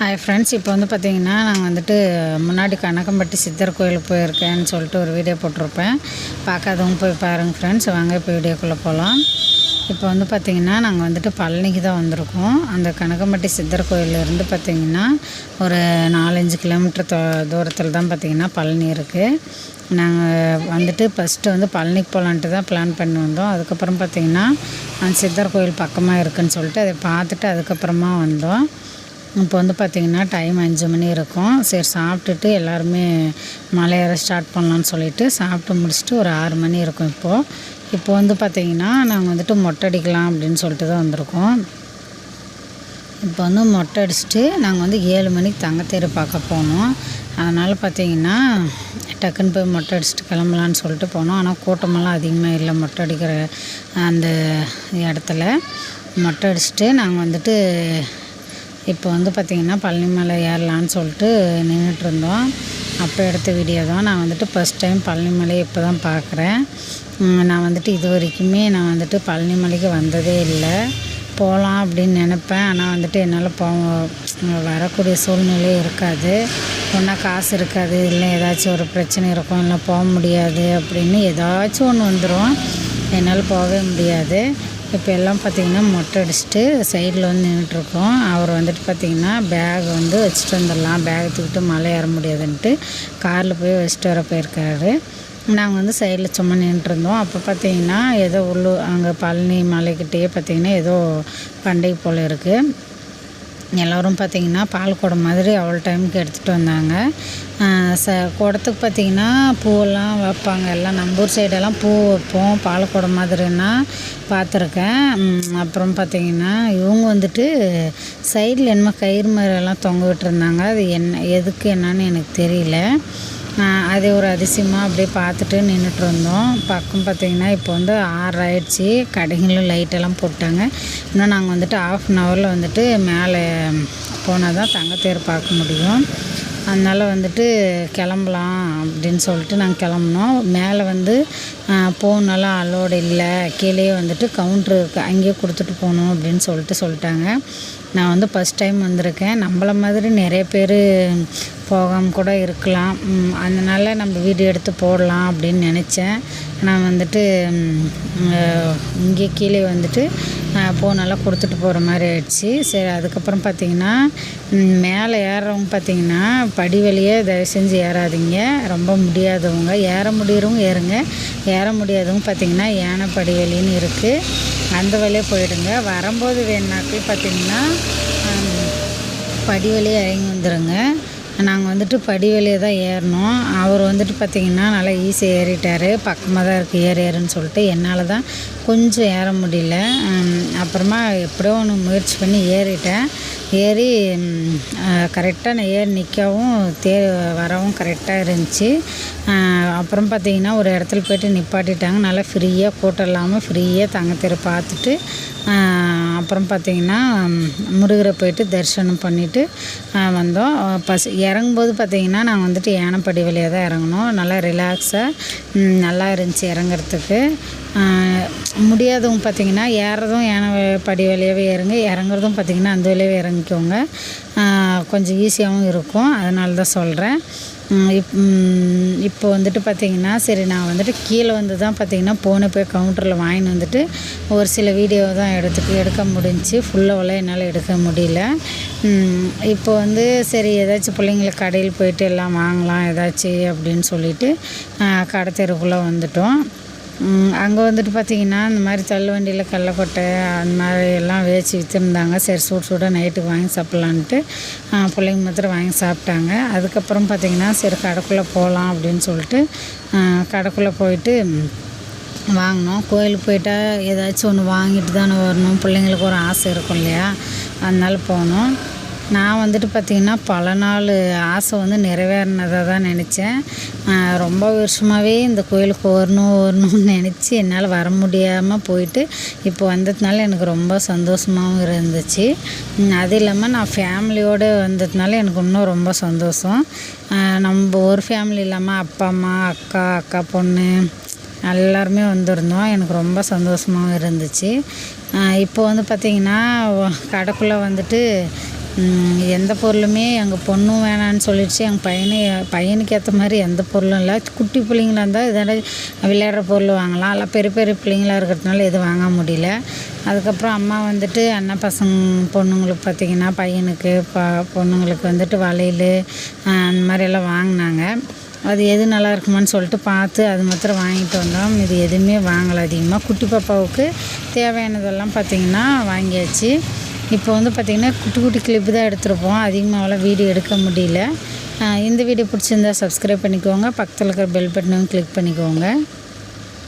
Hi friends இப்போ வந்து பார்த்திங்கன்னா நான் வந்துட்டு முன்னாடி கனகம்பட்டி சித்தர் கோயிலுக்கு போயிருக்கேன்னு சொல்லிட்டு ஒரு வீடியோ போட்டிருப்பேன். பார்க்காதவங்க போய் பாருங்கள் ஃப்ரெண்ட்ஸ் வாங்க இப்போ வீடியோக்குள்ளே போகலாம் இப்போ வந்து பார்த்திங்கன்னா நாங்கள் வந்துட்டு பழனிக்கு தான் வந்திருக்கோம். அந்த கனகம்பட்டி சித்தர் கோயிலேருந்து பார்த்திங்கன்னா ஒரு நாலஞ்சு கிலோமீட்டர் தோ தூரத்தில் தான் பார்த்திங்கன்னா பழனி இருக்குது நாங்கள் வந்துட்டு ஃபஸ்ட்டு வந்து பழனிக்கு போகலான்ட்டு தான் பிளான் பண்ணி வந்தோம். அதுக்கப்புறம் பார்த்திங்கன்னா அந்த சித்தர் கோயில் பக்கமாக இருக்குதுன்னு சொல்லிட்டு அதை பார்த்துட்டு அதுக்கப்புறமா வந்தோம். இப்போ வந்து பார்த்திங்கன்னா டைம் அஞ்சு மணி இருக்கும். சரி சாப்பிட்டுட்டு எல்லாருமே மலை ஏற ஸ்டார்ட் பண்ணலான்னு சொல்லிட்டு சாப்பிட்டு முடிச்சுட்டு ஒரு ஆறு மணி இருக்கும் இப்போது இப்போ வந்து பார்த்திங்கன்னா நாங்கள் வந்துட்டு மொட்டை அடிக்கலாம் அப்படின்னு சொல்லிட்டு தான் வந்திருக்கோம். இப்போ வந்து மொட்டை அடிச்சுட்டு நாங்கள் வந்து ஏழு மணிக்கு தங்கத்தேர் பார்க்க போனோம். அதனால் பார்த்திங்கன்னா டக்குன்னு போய் மொட்டை அடிச்சுட்டு கிளம்பலான்னு சொல்லிட்டு போனோம். ஆனால் கூட்டமெல்லாம் அதிகமாக இல்லை மொட்டை அடிக்கிற அந்த இடத்துல. மொட்டை அடிச்சுட்டு நாங்கள் வந்துட்டு இப்போ வந்து பார்த்திங்கன்னா பழனிமலை ஏறலான்னு சொல்லிட்டு நின்றுட்டுருந்தோம் அப்போ எடுத்த வீடியோ தான். நான் வந்துட்டு ஃபஸ்ட் டைம் பழனிமலையை இப்போ தான் பார்க்குறேன் நான் வந்துட்டு இது வரைக்குமே நான் வந்துட்டு பழனிமலைக்கு வந்ததே இல்லை. போகலாம் அப்படின்னு நினப்பேன். ஆனால் வந்துட்டு என்னால் போ வரக்கூடிய சூழ்நிலை இருக்காது. ஒன்றா காசு இருக்காது. இல்லை ஏதாச்சும் ஒரு பிரச்சனை இருக்கும். இல்லை போக முடியாது அப்படின்னு ஏதாச்சும் ஒன்று வந்துடும் என்னால் போகவே முடியாது. இப்போ எல்லாம் பார்த்திங்கன்னா மொட்டை அடிச்சுட்டு சைடில் வந்து நின்றுட்டுருக்கோம் அவர் வந்துட்டு பார்த்திங்கன்னா பேக் வந்து வச்சுட்டு வந்துடலாம். பேக் தூக்கிட்டு மலை ஏற முடியாதுன்ட்டு காரில் போய் வச்சுட்டு வர போயிருக்காரு. நாங்கள் வந்து சைடில் சும்மா நின்றுருந்தோம் அப்போ பார்த்தீங்கன்னா ஏதோ உள்ளூர் அங்கே பழனி மலைக்கிட்டேயே பார்த்திங்கன்னா ஏதோ பண்டிகை போல் இருக்குது எல்லோரும் பார்த்திங்கன்னா பால் குடம் மாதிரி அவ்வளோ டைமுக்கு எடுத்துகிட்டு வந்தாங்க. ச குடத்துக்கு பார்த்திங்கன்னா பூவெல்லாம் வைப்பாங்க. எல்லாம் நம்ம ஊர் சைடெல்லாம் பூ வைப்போம். பால் குடம் மாதிரின்னா பார்த்துருக்கேன். அப்புறம் பார்த்திங்கன்னா இவங்க வந்துட்டு சைடில் என்னமோ கயிறு மாதிரியெல்லாம் தொங்க விட்டுருந்தாங்க. அது என்ன எதுக்கு என்னன்னு எனக்கு தெரியல. அது ஒரு அதிசயமாக அப்படியே பார்த்துட்டு நின்றுட்டு இருந்தோம். பக்கம் பார்த்திங்கன்னா இப்போ வந்து ஆறு ஆயிடுச்சு கடைகளும் லைட்டெல்லாம் போட்டாங்க. இன்னும் நாங்கள் வந்துட்டு ஆஃப் அன் ஹவரில் வந்துட்டு மேலே போனால் தான் தங்கத்தேர் பார்க்க முடியும். அதனால் வந்துட்டு கிளம்பலாம் அப்படின்னு சொல்லிட்டு நாங்கள் கிளம்புனோம். மேலே வந்து போகணுன்னாலும் அலோடு இல்லை. கீழே வந்துட்டு கவுண்ட்ரு அங்கேயே கொடுத்துட்டு போகணும் அப்படின்னு சொல்லிட்டு சொல்லிட்டாங்க. நான் வந்து ஃபஸ்ட் டைம் வந்திருக்கேன். நம்மள மாதிரி நிறைய பேர் போகாமல் கூட இருக்கலாம். அதனால் நம்ம வீடியோ எடுத்து போடலாம் அப்படின்னு நினச்சேன். நான் வந்துட்டு இங்கே கீழே வந்துட்டு ஃபோனெல்லாம் கொடுத்துட்டு போகிற மாதிரி ஆயிடுச்சு. சரி அதுக்கப்புறம் பார்த்திங்கன்னா மேலே ஏறுறவங்க பார்த்திங்கன்னா படி வழியே தயவு செஞ்சு ஏறாதீங்க. ரொம்ப முடியாதவங்க. ஏற முடியறவங்க ஏறுங்க. ஏற முடியாதவங்க பார்த்திங்கன்னா யானை படி வழின்னு இருக்குது அந்த வழியே போயிடுங்க. வரும்போது வேணுனாக்கி பார்த்திங்கன்னா படி வழியே இறங்கி வந்துடுங்க நாங்கள் வந்துட்டு படி வழியே தான் ஏறினோம் அவர் வந்துட்டு பார்த்திங்கன்னா நல்லா ஈஸியாக ஏறிட்டார். பக்கமாக தான் இருக்குது ஏறு ஏறுன்னு சொல்லிட்டு என்னால் தான் கொஞ்சம் ஏற முடியல. அப்புறமா எப்படியோ ஒன்று முயற்சி பண்ணி ஏறிட்டேன். ஏறி கரெக்டாக நான் ஏறி நிற்கவும் தே வரவும் கரெக்டாக இருந்துச்சு. அப்புறம் பார்த்திங்கன்னா ஒரு இடத்துல போய்ட்டு நிப்பாட்டிட்டாங்க. நல்லா ஃப்ரீயாக கூட்டம் இல்லாமல் ஃப்ரீயாக தங்கத்தேர் பார்த்துட்டு அப்புறம் பார்த்திங்கன்னா முருகரை போயிட்டு தரிசனம் பண்ணிவிட்டு வந்தோம். பஸ் இறங்கும்போது பார்த்திங்கன்னா நாங்கள் வந்துட்டு யானைப்படி வழியாக தான் இறங்கினோம். நல்லா ரிலாக்ஸாக நல்லா இருந்துச்சு இறங்குறதுக்கு. முடியாதவங்க பார்த்திங்கன்னா ஏறதும் யானை படி வழியாகவே இறங்க இறங்குறதும் பார்த்திங்கன்னா அந்த வழியாகவே இறங்கிக்கோங்க. கொஞ்சம் ஈஸியாகவும் இருக்கும். அதனால தான் சொல்கிறேன் இப் இப்போ வந்துட்டு பார்த்திங்கன்னா சரி நான் வந்துட்டு கீழே வந்து தான் பார்த்திங்கன்னா போன போய் கவுண்டரில் வாங்கின்னு வந்துட்டு ஒரு சில வீடியோ தான் எடுத்து எடுக்க முடிஞ்சு ஃபுல்லாகலாம் என்னால் எடுக்க முடியல. இப்போ வந்து சரி ஏதாச்சும் பிள்ளைங்களுக்கு கடையில் போயிட்டு எல்லாம் வாங்கலாம் ஏதாச்சும் அப்படின்னு சொல்லிட்டு கடை தெருக்குள்ளே வந்துட்டோம். அங்கே வந்துட்டு பார்த்திங்கன்னா இந்த மாதிரி தள்ளுவண்டியில் கடலக்கொட்டை அந்த மாதிரி எல்லாம் வேச்சு விற்றுருந்தாங்க சரி சூடு சூடாக நைட்டுக்கு வாங்கி சாப்பிட்லான்ட்டு பிள்ளைங்க மாத்திரம் வாங்கி சாப்பிட்டாங்க. அதுக்கப்புறம் பார்த்திங்கன்னா சரி கடைக்குள்ளே போகலாம் அப்படின்னு சொல்லிட்டு கடைக்குள்ளே போயிட்டு வாங்கினோம். கோயிலுக்கு போயிட்டால் ஏதாச்சும் ஒன்று வாங்கிட்டு தானே வரணும். பிள்ளைங்களுக்கு ஒரு ஆசை இருக்கும் இல்லையா? அதனால போனோம். நான் வந்துட்டு பார்த்திங்கன்னா பல நாள் ஆசை வந்து நிறைவேறினதாக தான் நினச்சேன். ரொம்ப வருஷமாகவே இந்த கோயிலுக்கு வரணும் வரணும்னு நினச்சி என்னால் வர முடியாமல் போயிட்டு இப்போ வந்ததுனால எனக்கு ரொம்ப சந்தோஷமாகவும் இருந்துச்சு. அது இல்லாமல் நான் ஃபேமிலியோடு வந்ததுனால எனக்கு இன்னும் ரொம்ப சந்தோஷம். நம்ம ஒரு ஃபேமிலி இல்லாமல் அப்பா அம்மா அக்கா அக்கா பொண்ணு எல்லாருமே வந்திருந்தோம். எனக்கு ரொம்ப சந்தோஷமாகவும் இருந்துச்சு. இப்போ வந்து பார்த்திங்கன்னா கடைக்குள்ளே வந்துட்டு எந்த பொருளுமே எங்கள் பொண்ணும் வேணான்னு சொல்லிடுச்சு. எங்கள் பையனை பையனுக்கு ஏற்ற மாதிரி எந்த பொருளும் இல்லை. குட்டி பிள்ளைங்களா இருந்தால் இதோட விளையாடுற பொருள் வாங்கலாம். எல்லாம் பெரிய பெரிய பிள்ளைங்களா இருக்கிறதுனால எதுவும் வாங்க முடியல. அதுக்கப்புறம் அம்மா வந்துட்டு அண்ணன் பசங்க பொண்ணுங்களுக்கு பார்த்திங்கன்னா பையனுக்கு ப பொண்ணுங்களுக்கு வந்துட்டு வளையல் அந்த மாதிரி எல்லாம் வாங்கினாங்க. அது எது நல்லா இருக்குமான்னு சொல்லிட்டு பார்த்து அது மாத்திரம் வாங்கிட்டு வந்தோம். இது எதுவுமே வாங்கலை அதிகமாக குட்டி பாப்பாவுக்கு தேவையானதெல்லாம் பார்த்திங்கன்னா வாங்கியாச்சு. இப்போ வந்து பார்த்திங்கன்னா குட்டி குட்டி கிளிப்பு தான் எடுத்திருப்போம். அவ்வளோ வீடியோ எடுக்க முடியல. இந்த வீடியோ பிடிச்சிருந்தா சப்ஸ்கிரைப் பண்ணிக்கோங்க. பக்கத்தில் இருக்கிற பெல் பட்டனும் கிளிக் பண்ணிக்கோங்க.